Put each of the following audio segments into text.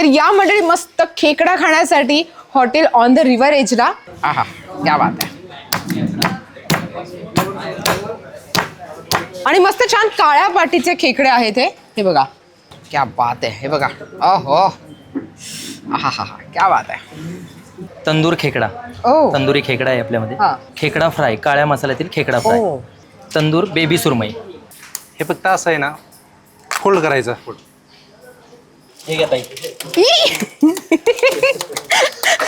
तर या मंडळी मस्त खेकडा खाण्यासाठी हॉटेल ऑन द रिव्हर एजला. आहा क्या बात आहे. आणि मस्त छान काळ्या पाटीचे खेकडे आहेत हे. हे बघा. क्या बात आहे. हे बघा. अहो. हा हा हा क्या बात आहे. तंदूर खेकडा. ओ. तंदुरी खेकडा आहे आपल्यामध्ये. हा. खेकडा फ्राय काळ्या मसाल्यातील खेकडा फ्राय. ओ. तंदूर बेबी सुरमई. हे फक्त असं आहे ना फोल्ड करायचं. हे घ्या ताई.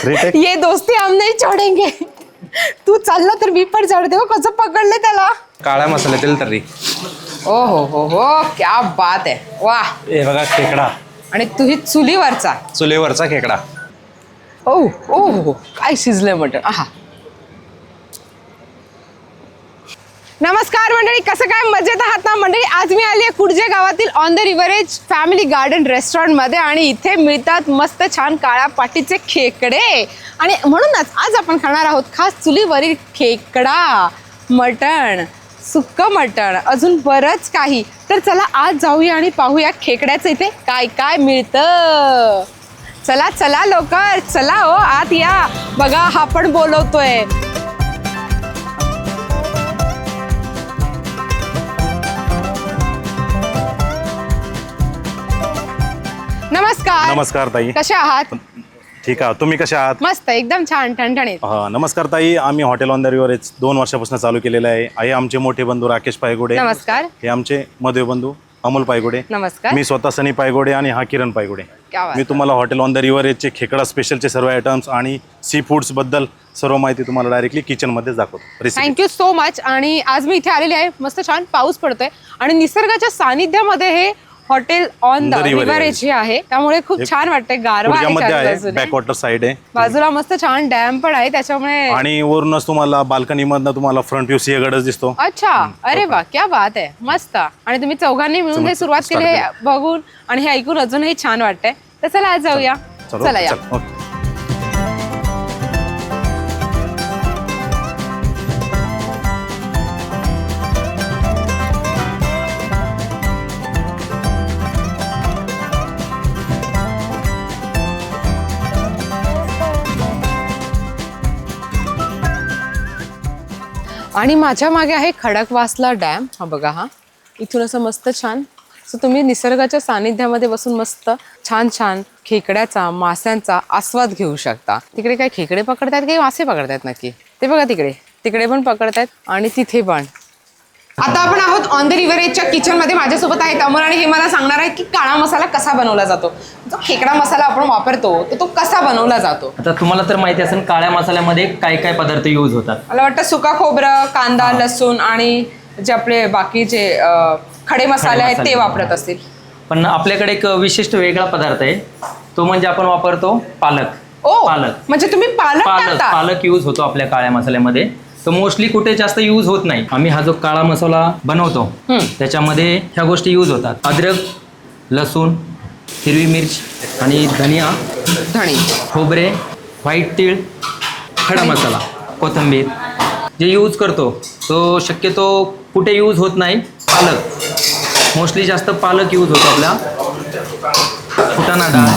रिटेक ये दोस्ती हम नहीं छोडेंगे. तू चालला तर मी पण चढते हो कसं पकडलं त्याला. काळ्या मसाल्यातील तर्री. ओ हो हो हो क्या बात आहे. वा. हे बघा खेकडा. आणि तुही चुलीवरचा. चुलीवरचा खेकडा. ओ ओ हो हो. काय शिजलंय मटण? आहा. नमस्कार मंडळी कसं काय मजेत आहात ना? मंडळी आज मी आली आहे कुडजे गावातील on the river edge family garden रेस्टॉरंटमध्ये आणि इथे मिळतात मस्त छान काळ्या पाटीचे खेकडे. आणि म्हणूनच आज आपण खाणार आहोत खास चुलीवरील खेकडा मटण सुक्क मटण अजून बरंच काही. तर चला आज जाऊया आणि पाहूया खेकड्याचं इथे काय काय मिळतं. चला चला लवकर चला हो आत या. बघा हा पण बोलवतोय. नमस्कार. नमस्कार ताई. कसे आहात? ठीक आहे तुम्ही कशा आहात? मस्त एकदम छान ठणठणीत. हा, नमस्कार ताई. आम्ही हॉटेल ऑन द रिव्हर दोन वर्षापासून चालू केलेलं आहे. आहे आमचे मोठे बंधू राकेश पायगोडे. नमस्कार. हे आमचे मधुर बंधू अमोल पायगोडे. नमस्कार. मी स्वतः सनी पायगोडे आणि हा किरण पायगोडे. क्या बात मी तुम्हाला हॉटेल ऑन द रिव्हर चे खेकडा स्पेशलचे सर्व आयटम्स आणि सी फूड्सबद्दल सर्व माहिती तुम्हाला डायरेक्टली किचनमध्येच दाखवतो. रेसिपी थँक्यू सो मच आणि आज मी इथे आलेली आहे. मस्त छान पाऊस पडतोय. आणि निसर्गाच्या सानिध्यामध्ये हे हॉटेल ऑन द रिव्हरेज हे आहे. त्यामुळे खूप छान वाटतंय. गारवा आहे मध्ये चारी आहे बाजूला मस्त छान डॅम पण आहे. त्याच्यामुळे आणि वरूनच तुम्हाला बाल्कनी मधनं तुम्हाला फ्रंट व्ह्यू सिंहगडच दिसतो. अच्छा. अरे वा क्या बात आहे. मस्त. आणि तुम्ही चौघांनी मिळून हे सुरुवात केली बघून आणि हे ऐकून अजूनही छान वाटतंय. तर चला आज जाऊया. चलो चला या. आणि माझ्या मागे आहे खडकवासला डॅम. हा बघा हा. इथून असं मस्त छान. सो तुम्ही निसर्गाच्या सानिध्यामध्ये बसून मस्त छान छान खेकड्याचा माशांचा आस्वाद घेऊ शकता. तिकडे काय खेकडे पकडतायत काही मासे पकडतायत नक्की? ते बघा तिकडे. तिकडे पण पकडतायत आणि तिथे पण. आता आपण आहोत ऑन द रिव्हरेजच्या किचनमध्ये. माझ्यासोबत आहेत अमर आणि हे मला सांगणार आहेत की काळा मसाला कसा बनवला जातो. जो खेकडा मसाला आपण वापरतो तर तो कसा बनवला जातो. आता तुम्हाला तर माहिती असेल काळ्या मसाल्यामध्ये काय काय पदार्थ यूज होतात. मला वाटतं सुका खोबरं कांदा लसूण आणि जे आपले बाकीचे अं, खडे मसाले आहेत ते मसाले. वापरत असतील. पण आपल्याकडे एक विशिष्ट वेगळा पदार्थ आहे. तो म्हणजे आपण वापरतो पालक. ओ पालक. म्हणजे तुम्ही पालक पालक टाकता. पालक यूज होतो आपल्या काळ्या मसाल्यामध्ये. तो मोस्टली कुठे जास्त यूज होत नाही. आम्ही हा जो काळा मसाला बनवतो. त्याच्यामध्ये ह्या गोष्टी यूज होतात. अद्रक लसूण हिरवी मिर्च आणि धनिया धणी. खोबरे व्हाईट तीळ खडा मसाला कोथिंबीर. जे यूज करतो तो शक्यतो कुठे यूज होत नाही पालक. मोस्टली जास्त पालक यूज होतो आपल्या फुटाणा डाळ.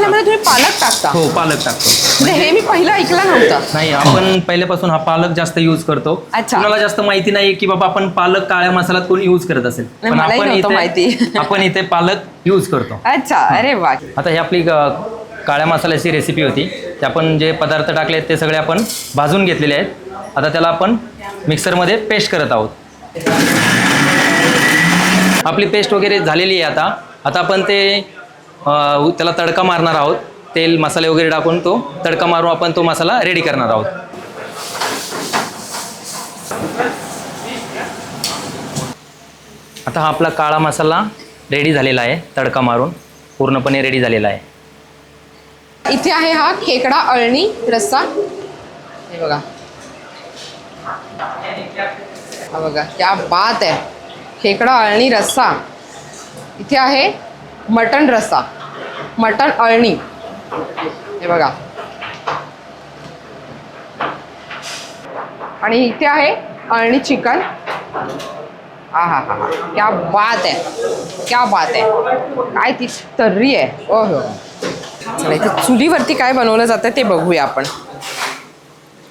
मसाल्यामध्ये तुम्ही पालक टाकता. हो पालक टाकतो. म्हणजे हे मी पहिलं ऐकलं नव्हतं. नाही आपण पहिल्यापासून हा पालक जास्त यूज करतो. अच्छा. कुणाला जास्त माहिती नाही की बाबा आपण पालक काळ्या मसाल्यात कोणी यूज करत असेल. नाही, मलाही नव्हतं माहिती. आपण इथे पालक यूज करतो. अच्छा अरे वा. आता ही आपली अ, काळ्या मसाल्याची रेसिपी होती. ते आपण जे पदार्थ टाकले आहेत ते सगळे आपण भाजून घेतलेले आहेत. आता त्याला आपण मिक्सरमध्ये पेस्ट करत आहोत. आपली पेस्ट वगैरे झालेली आहे आता. आता आपण ते त्याला तडका मारणार आहोत. तेल मसाले वगैरे टाकून तो तडका मारून आपण तो मसाला रेडी करणार आहोत. आता हा आपला काळा मसाला रेडी झालेला आहे तडका मारून. पूर्णपणे रेडी झालेला आहे. इथे आहे हा खेकडा अळणी रस्सा. हे बघा. हा बघा क्या बात आहे. खेकडा अळणी रस्सा. इथे आहे मटण रस्सा मटण अळणी. हे बघा. आणि इथे आहे अळणी चिकन. हा हा हा क्या बात आहे क्या बात आहे काय ती तर्री आहे. ओ हो चला इथे चुलीवरती काय बनवलं जातं ते बघूया आपण.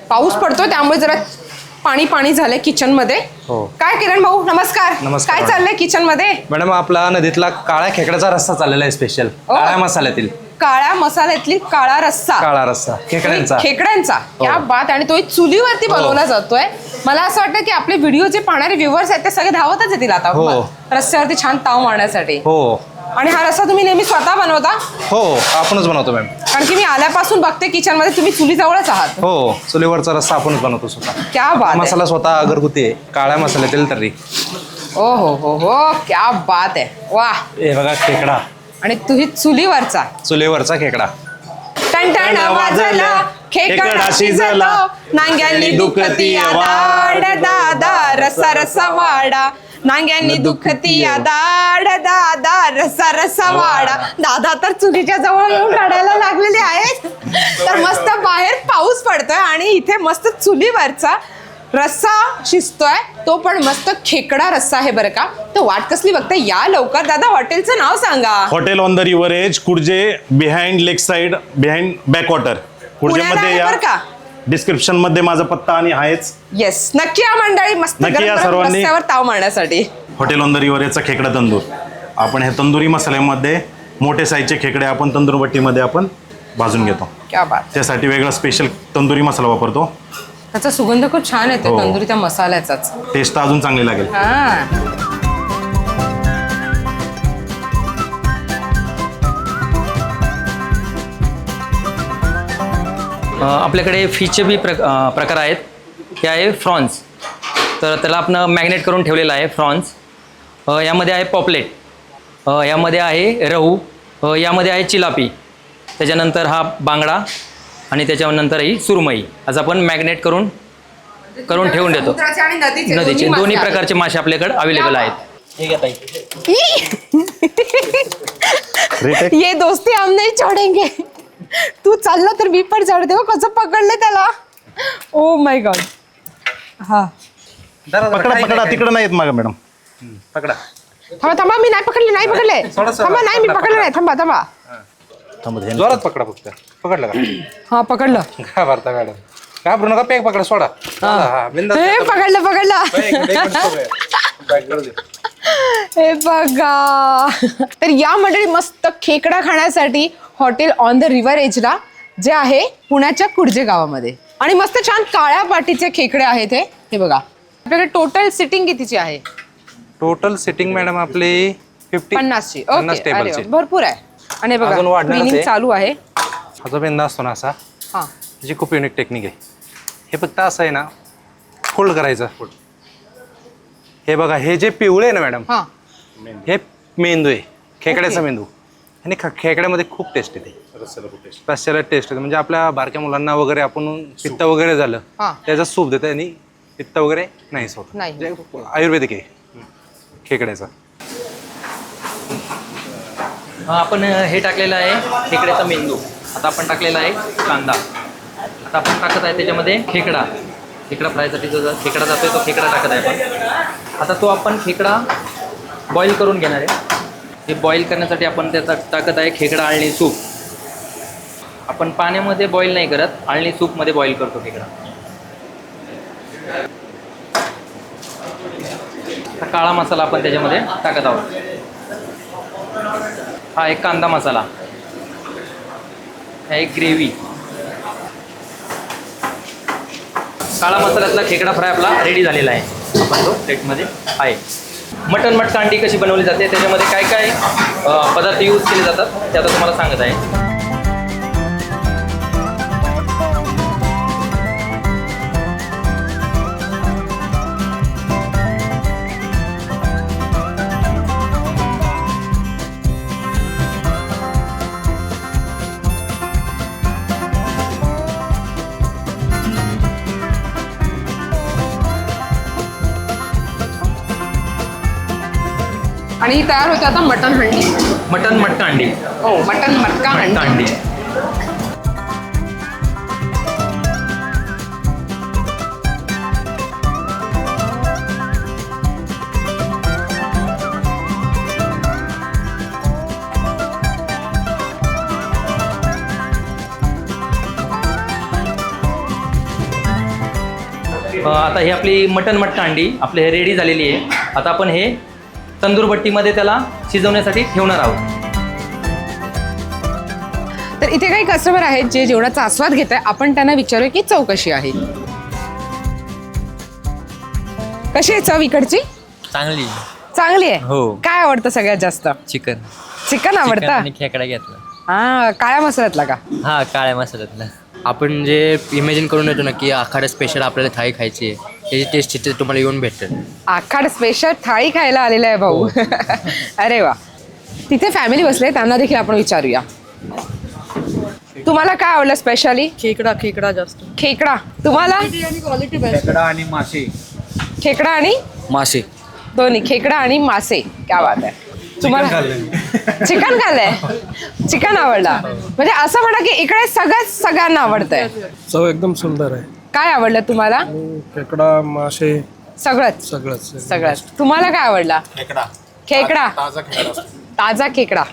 पाऊस पडतो त्यामुळे जरा पाणी पाणी झालंय किचनमध्ये. हो. काय किरण भाऊ नमस्कार. नमस्कार. काय चाललंय किचनमध्ये? मॅडम आपला नदीतला काळ्या खेकड्याचा रस्सा चाललेला आहे स्पेशल. काळ्या मसाल्यातील. काळ्या मसाल्यातली काळा रस्सा. काळा रस्सा. खेकड्यांचा. खेकड्यांचा. क्या बात. आणि तो चुलीवरती बनवला जातोय. मला असं वाटतं की आपले व्हिडिओ जे पाहणारे व्ह्युअर्स आहेत ते सगळे धावतच येतील आता. हो. रस्त्यावरती छान ताव मारण्यासाठी. हो. आणि हा रस्सा तुम्ही नेहमी स्वतः बनवता? हो आपणच बनवतो मॅम. कारण की मी आल्यापासून बघते किचनमध्ये तुम्ही चुलीजवळच आहात. हो चुलीवरचा रस्सा आपणच बनवतो स्वतः. क्या बात आहे. मसाला स्वतः घरगुती आहे काळ्या मसाल्यातील तर्री. ओ हो हो हो क्या बात आहे. वा हे बघा खेकडा. आणि तुही चुलीवरचा. चुलीवरचा खेकडा. टणटण वाजला. खेकडा शिजला. नांग्यांनी दुखती दाड दादा रसा रसा वाडा नांग्यांनी दुखती दाड दादा रसा रसा वाडा. दादा तर चुलीच्या जवळ येऊन रडायला लागलेले आहेत. तर मस्त बाहेर पाऊस पडतोय आणि इथे मस्त चुलीवरचा रस्सा शिजतोय. तो पण मस्त खेकडा रस्सा आहे बरं का. तर वाट कसली बघता? या लवकर दादा हॉटेलचं नाव सांगा. Hotel on the river edge Kudje behind lake side behind backwater. पुण्याला आहे या. बरं का? डिस्क्रिप्शनमध्ये माझा पत्ता आणि आहेच. येस नक्की या मंडळी मस्त नक्की या सर्वांनी. रस्त्यावर ताव मारण्यासाठी. हॉटेल ऑन द रिव्हर एजचा खेकडा तंदूर. आपण हे तंदुरी मसाल्यामध्ये मोठे साईजचे खेकडे आपण तंदूरबट्टीमध्ये आपण भाजून घेतो. क्या बात. त्यासाठी वेगळा स्पेशल तंदुरी मसाला वापरतो. त्याचा सुगंध खूप छान येतो हो. तंदुरी त्या मसाल्याचाच. टेस्ट अजून चांगली लागेल. हा. आपल्याकडे फिशचे बी प्र प्रकार आहेत. हे आहे फ्रॉन्स तर त्याला आपण मॅग्नेट करून ठेवलेलं आहे फ्रॉन्स यामध्ये आहे पॉपलेट यामध्ये आहे रहू. यामध्ये आहे चिलापी. त्याच्यानंतर हा बांगडा आणि त्याच्यानंतर ही सुरमई. आज आपण मॅग्नेट करून करून ठेवून देतो. समुद्राचे आणि नदीचे दोन्ही. प्रकारचे मासे आपल्याकडे अवेलेबल आहेत. हे घ्या ताई. Retake. ये दोस्ती हम नहीं छोडेंगे। तू चालला तर मी पण चढते हो कसं पकडले त्याला? ओ माय गॉड हा. पकडा पकडा तिकडे नाहीत मागा मॅडम. पकडा. थांबा थांबा मी नाही पकडले नाही पकडले. सोडा, सोडा. थांबा नाही मी पकडा, पकडले नाही. थांबा थांबा. थांबा, ध्यान. जोरात पकडा फक्त. पकडलं का? हा पकडलं. काय भरता मॅडम. काय भरू नका पॅक पकडा सोडा. हा, हा, बिनधास्त हे पकडा. पकडलं पकडलं. करू दे. हे बघा. तर या मंडळी मस्त खेकडा खाण्यासाठी हॉटेल ऑन द रिव्हर एजला जे आहे पुण्याच्या कुडजे गावामध्ये. आणि मस्त छान काळ्या पाटीचे खेकडे आहेत हे. हे बघा. आपल्याकडे टोटल सिटिंग कितीची आहे? टोटल सिटिंग मॅडम आपली फिफ्टी पन्नासची. पन्नास ओके. अरे टेबलची वा, भरपूर आहे. आणि हे बघा अजून वाढणारच क्लिनिंग आहे. चालू आहे. हा जो बेंदा असतो ना असा हा. जी खूप युनिक टेक्निक आहे. हे फक्त असं आहे ना फोल्ड करायचं. हे बघा हे जे पिवळे आहे ना मॅडम हा. हे मेंदू आहे. खेकड्याचा. मेंदू. आणि ख- खेकड्यामध्ये खूप टेस्ट येते. रस्त्याला टेस्ट येते. म्हणजे आपल्या बारक्या मुलांना वगैरे आपण पित्त वगैरे झालं हा. त्याचा सूप देते आणि पित्त वगैरे नाहीच होत नाही. म्हणजे आयुर्वेदिक आहे. खेकड्याचा. आपण हे टाकलेलं आहे खेकड्याचा मेंदू. आता आपण टाकलेला आहे कांदा. आता आपण टाकत आहे त्याच्यामध्ये खेकडा. खेकडा फ्रायसाठी जो जो खेकडा जातोय तो खेकडा टाकत आहे आपण. आता तो आपण खेकडा बॉईल करून घेणार आहे. हे बॉईल करण्यासाठी आपण त्याचा टाकत आहे खेकडा आळणी सूप. आपण पाण्यामध्ये बॉईल नाही करत आळणी सूपमध्ये बॉईल करतो खेकडा हा काळा मसाला आपण त्याच्यामध्ये टाकत आहोत. हा एक कांदा मसाला. हा एक ग्रेव्ही काळा मसाल्यातला खेकडा फ्राय आपला रेडी झालेला आहे. आपण तो प्लेटमध्ये आहे. मटन मटकांडी कशी बनवली जाते? त्याच्यामध्ये काय काय पदार्थ यूज केले जातात? ते आता तुम्हाला सांगत आहे. आणि तयार होते आता मटन हंडी. मटन हो, मटका अंडी हो मटन मटका हंडी. अंडी आता ही आपली मटन मटका अंडी आपली हे रेडी झालेली आहे. आता आपण हे तंदूर भट्टीमध्ये त्याला शिजवण्यासाठी ठेवणार आहोत. तर इथे काही कस्टमर आहेत जे जेवणाचा आस्वाद घेत आहे आपण त्यांना विचारूया की चव कशी आहे? कशी आहे चव इकडची? चांगली. चांगली आहे? हो. काय आवडतं सगळ्यात जास्त? चिकन. चिकन आवडतं? आणि खेकडा घेतला. हा काळ्या मसाल्यातला का? हा काळ्या मसाल्यातला. आपण जे इमॅजिन करून येतो ना की आखाडा स्पेशल आपल्याला थाळी खायची आहे. त्याची टेस्ट तिथे तुम्हाला येऊन भेटेल. आखाड स्पेशल थाळी खायला आलेला आहे भाऊ. अरे वा. तिथे फॅमिली बसले त्यांना देखील आपण विचारूया. तुम्हाला काय आवडलं स्पेशली खेकडा खेकडा जास्त. खेकडा. तुम्हाला? खेकडा आणि मासे. खेकडा आणि? मासे. दोन्ही खेकडा आणि मासे. क्या बात आहे. तुम्हाला चिकन खाल्लंय? चिकन आवडला. म्हणजे असं म्हणा की इकडे सगळ्याच सगळ्यांना आवडतंय. चव एकदम सुंदर आहे. काय आवडलं तुम्हाला? खेकडा मासे. सगळंच? सगळंच. सगळंच. तुम्हाला काय आवडला? खेकडा. खेकडा? ताजा खेकडा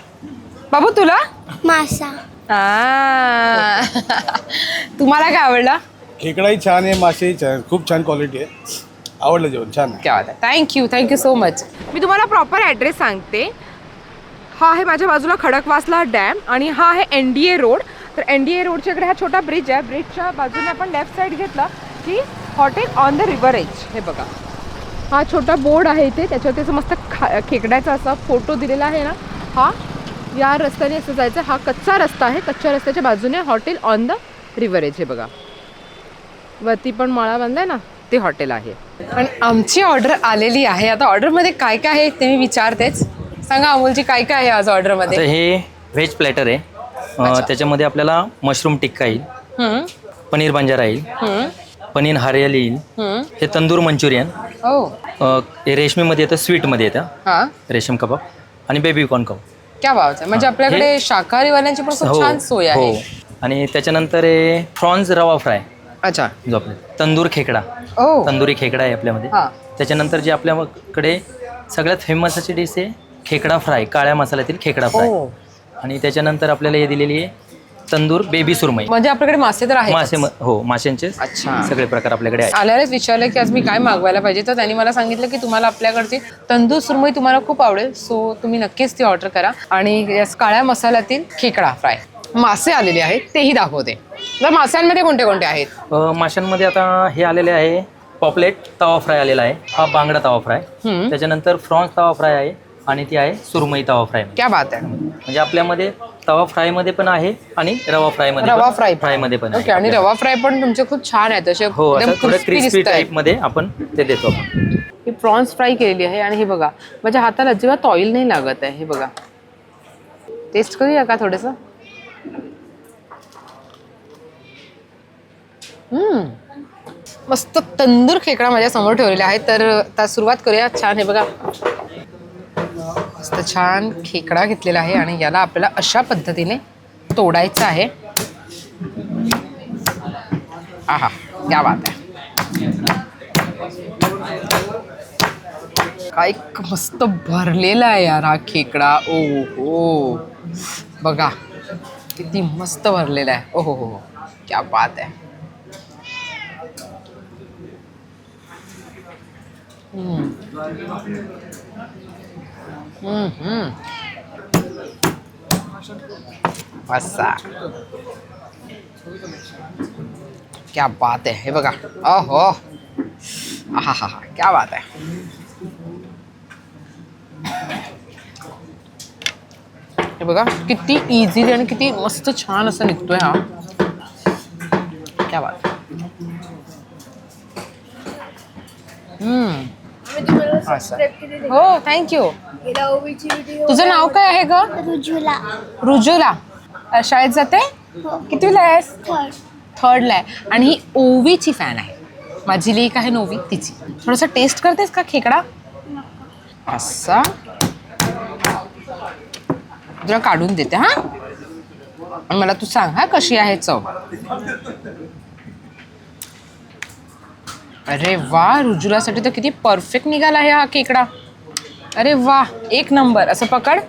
बाबू तुला? मासा. आ. तुम्हाला काय आवडला? खेकडाही छान आहे मासेही छान. खूप छान क्वालिटी आहे. आवडलं जेवण छान आहे. क्या बात आहे. Thank you thank you so much मी तुम्हाला प्रॉपर ॲड्रेस सांगते. हा आहे माझ्या बाजूला खडकवासला डॅम आणि हा आहे एन डी ए रोड तर एन डी ए रोडच्या इकडे हा छोटा ब्रिज आहे. ब्रिजच्या बाजूने आपण लेफ्ट साईड घेतला की hotel on the river edge हे बघा. हा छोटा बोर्ड आहे इथे. त्याच्यावरती असं मस्त खा खेकड्याचा असा फोटो दिलेला आहे ना. हा या रस्त्याने असं जायचं. हा कच्चा रस्ता आहे. कच्च्या रस्त्याच्या बाजूने hotel on the river edge हे बघा. वरती पण माळा बांधलाय ना. ते हॉटेल आहे. आणि आमची ऑर्डर आलेली आहे. आता ऑर्डरमध्ये काय काय आहे ते मी विचारतेच. सांगा अमोलजी काय काय आहे आज ऑर्डरमध्ये हे व्हेज प्लॅटर आहे. अ, त्याच्यामध्ये आपल्याला मशरूम टिक्का येईल हम्म, पनीर बंजारा येईल हम्म, पनीर हारियल येईल हम्म. हे तंदूर मंचुरियन ओ. अ, हे रेशमीमध्ये येतं स्वीटमध्ये येतं. हा. रेशम कबाब आणि बेबी कॉर्न कबाब क्या आहे. म्हणजे आपल्याकडे शाकाहारीवाल्यांची पण खूप छान सोय आहे. हो. आणि त्याच्यानंतर आहे फ्रॉन्झ रवा फ्राय. अच्छा. जो आपला तंदूर खेकडा. ओ. तंदुरी खेकडा आहे आपल्यामध्ये. हा. त्याच्यानंतर जे आपल्याकडे सगळ्यात फेमस अशी डिश आहे खेकडा फ्राय काळ्या मसाल्यातील खेकडा फ्राय. आणि त्याच्यानंतर आपल्याला हे दिलेली आहे तंदूर बेबी सुरमई. म्हणजे आपल्याकडे मासे तर आहेत. मासे म- हो माशांचे अच्छा. सगळे प्रकार आपल्याकडे आहेत. आल्यालाच विचारलं की आज मी काय मागवायला पाहिजे? तर त्यांनी मला सांगितलं की तुम्हाला आपल्याकडची तंदूर सुरमई तुम्हाला खूप आवडेल सो तुम्ही नक्कीच ती ऑर्डर करा. आणि यास काळ्या मसाल्यातील खेकडा फ्राय मासे आलेले आहेत तेही दाखवते. तर माशांमध्ये कोणते कोणते आहेत? अ, माशांमध्ये आता हे आलेले आहे पॉपलेट तवा फ्राय आलेला आहे. हा बांगडा तवा फ्राय हम्म. त्याच्यानंतर फ्रॉन्स तवा फ्राय आहे. आणि ती आहे सुरमई तवा फ्राय क्या बात आहे. म्हणजे आपल्यामध्ये तवा फ्रायमध्ये पण आहे आणि रवा फ्रायमध्ये रवा फ्राय फ्रायमध्ये पण ओके आणि रवा फ्राय पण तुमचे खूप छान आहेत असे हो असं थोडं क्रिस्पी. टाईपमध्ये आपण ते देतो. आपण ही प्रॉन्स फ्राय केलेली आहे आणि हे बघा माझ्या हाताला अजिबात ऑइल नाही लागत आहे हे बघा. टेस्ट करूया का थोडंसं. मस्त तंदूर खेकडा माझ्यासमोर ठेवलेला आहे तर आता सुरुवात करूया. छान हे बघा. मस्त छान खेकडा घेतलेला आहे आणि याला आपल्याला अशा पद्धतीने तोडायचं आहे. आहा या बात आहे. काय मस्त भरलेला आहे यार हा खेकडा. ओ हो बघा किती मस्त भरलेला आहे. ओ हो हो हो. क्या बात आहे. हम्म. हम्म, क्या बात है हे बघा ओहो। हा हा हा क्या बात आहे हे बघा किती इझिली आणि किती मस्त छान असं निघतोय हा। क्या बात हो थँक्यू तुझं नाव काय आहे ग? रुजुला. रुजुला. शाळेत जाते? कितवीला आहेस? थर्ड. थर्डला आहे. आणि ही ओवीची फॅन आहे. माझी लेक आहे नोवी तिची. थोडंसं टेस्ट करतेस का खेकडा? असा. तुला काढून देते हा? आणि मला तू सांग हा कशी आहे चव? अरे वा रुजुलासाठी तर किती परफेक्ट निघाला आहे हा खेकडा अरे वा एक नंबर असं पकड.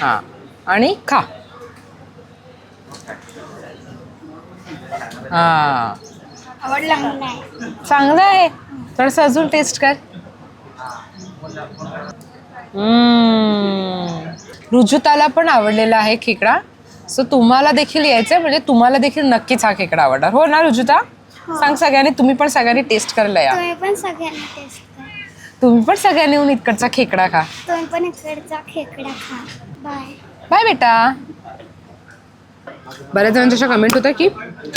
हा. आणि खा. हा. आवडला नाही. चांगलं आहे. थोडस अजून टेस्ट कर. हम्म. रुजुताला पण आवडलेला आहे खेकडा सो तुम्हाला देखील यायचंय म्हणजे तुम्हाला देखील नक्कीच हा खेकडा आवडणार. हो ना रुजुता? सांग सगळ्यांनी तुम्ही पण सगळ्यांनी टेस्ट करायला या तुम्ही पण सगळ्यांना टेस्ट करा. तुम्ही पण सगळ्यांनी येऊन इकडचा खेकडा खा. तुम्ही पण इकडचा खेकडा खा. बाय बाय बेटा. बऱ्याच जणांच्या अशा कमेंट होत्या की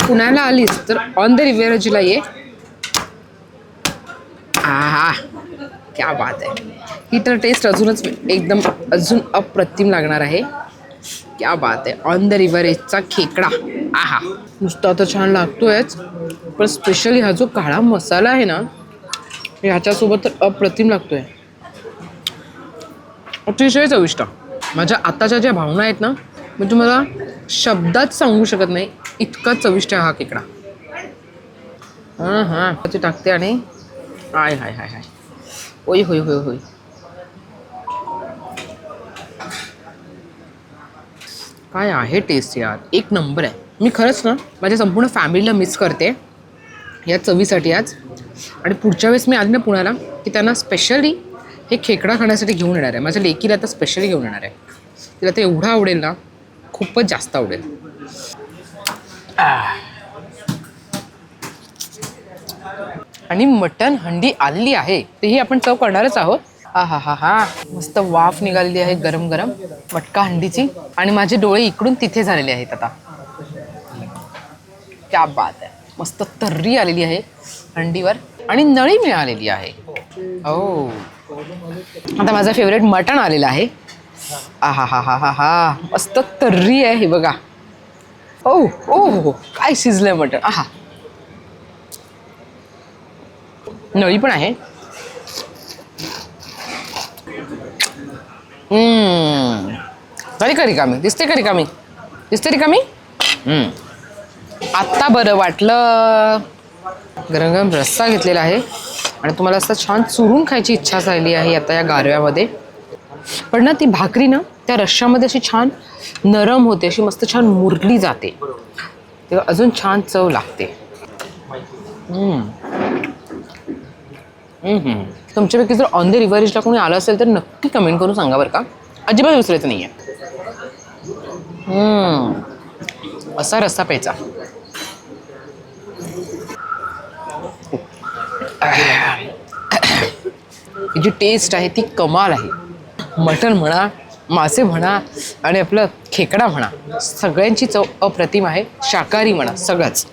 पुण्याला आलीस तर ऑन द रिव्हरजीला ये. आहा क्या बात आहे. ही तर टेस्ट अजूनच एकदम अजून अप्रतिम लागणार आहे. क्या बात आहे ऑन द रिव्हरेजचा खेकडा. आहा. नुसता तर छान लागतोयच. पण स्पेशली हा जो काळा मसाला आहे ना ह्याच्यासोबत तर अप्रतिम लागतोय. अतिशय चविष्ट. माझ्या आताच्या ज्या भावना आहेत ना मी तुम्हाला शब्दात सांगू शकत नाही इतका चविष्ट आहे हा खेकडा. हां हां. ते टाकते आणि हाय हाय हाय हाय. होय होय होय होय. काय आहे टेस्ट यार? एक नंबर आहे. मी खरंच ना माझ्या संपूर्ण फॅमिलीला मिस करते या चवीसाठी आज. आणि पुढच्या वेळेस मी आली ना पुण्याला की त्यांना स्पेशली हे खेकडा खाण्यासाठी घेऊन येणार आहे. माझ्या लेकीला आता स्पेशली घेऊन येणार आहे. तिला ते एवढं आवडेल ना खूपच जास्त आवडेल. आणि मटन हंडी आलेली आहे. तेही आपण चव करणारच आहोत. हा हा हा हा मस्त वाफ निघालेली आहे गरम गरम मटका हंडीची. आणि माझे डोळे इकडून तिथे झालेले आहेत आता. क्या बात आहे. मस्त तर्री आलेली आहे हंडीवर. आणि नळी मिळालेली आहे. ओ आता माझा फेवरेट मटण आलेलं आहे. आहा हा हा हा हा मस्त तर्री आहे हे बघा. ओ ओ हो हो. काय शिजलंय मटण. आहा. नळी पण आहे. हम्म. झाली का रिकामी दिसते का रिकामी दिसते रिकामी हम्म. आत्ता बरं वाटलं. गरम गरम रस्सा घेतलेला आहे. आणि तुम्हाला असं छान चुरून खायची इच्छा झाली आहे आता या गारव्यामध्ये. पण ना ती भाकरी ना त्या रश्श्यामध्ये अशी छान नरम होते अशी मस्त छान मुरली जाते. तेव्हा अजून छान चव लागते. तुमच्यापैकी जर ऑन द रिव्हरेजला कोणी आलं असेल तर नक्की कमेंट करून सांगा बरं का. अजिबात विसरायचं नाही आहे असा रस्सा प्यायचा. ही जी टेस्ट आहे ती कमाल आहे. मटण म्हणा मासे म्हणा आणि आपलं खेकडा म्हणा सगळ्यांची चव अप्रतिम आहे. शाकाहारी म्हणा सगळंच.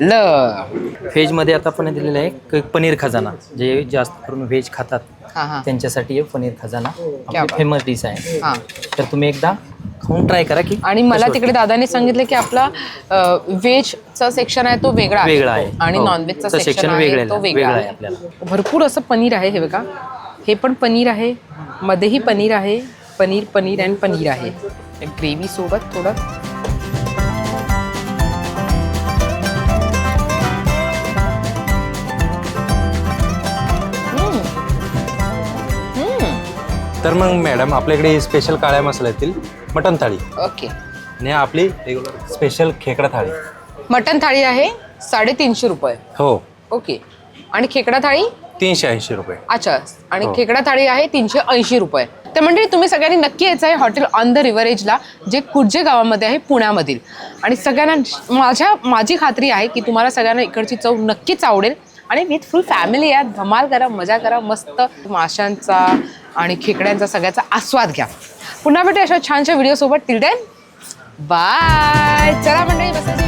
कमाल व्हेजमध्ये आता आपण दिलेलं आहे क- पनीर खजाना. जे जास्त करून व्हेज खातात हां हां. त्यांच्यासाठी हे पनीर खजाना. बात. फेमस डिश आहे. हां. तर तुम्ही एकदा खाऊन ट्राय करा की आणि मला तिकडे दादाने सांगितलं की आपला व्हेजचा सेक्शन आहे तो वेगळा वेगळा आहे. आणि हो. नॉनव्हेजचा तो सेक्शन section आहे वेगळा तो आहे. वेगळा वेगळा आहे. आहे आपल्याला. भरपूर असं पनीर आहे हे बघा. हे पण पनीर आहे. मध्येही पनीर आहे. पनीर पनीर अँड पनीर आहे. ग्रेव्ही सोबत थोडं तर मग मॅडम आपल्याकडे स्पेशल काळ्या मसाल्यातील मटन थाळी. ओके. आणि आपली रेग्युलर स्पेशल खेकडा थाळी. मटन थाळी आहे साडेतीनशे रुपये. हो. ओके. आणि खेकडा थाळी? तीनशे ऐंशी रुपये. अच्छा. आणि हो. खेकडा थाळी आहे तीनशे ऐंशी रुपये. तर म्हणजे तुम्ही सगळ्यांनी नक्की यायचं आहे हॉटेल ऑन द रिव्हर एजला जे कुर्जे गावामध्ये आहे पुण्यामधील. आणि सगळ्यांना माझ्या माझी खात्री आहे की तुम्हाला सगळ्यांना इकडची चव नक्कीच आवडेल. आणि विथ फुल फॅमिली या धमाल करा मजा करा मस्त माशांचा आणि खेकड्यांचा सगळ्याचा आस्वाद घ्या. पुन्हा भेटू अशा छानशा व्हिडिओसोबत टिल देन बाय चला मंडळी बस.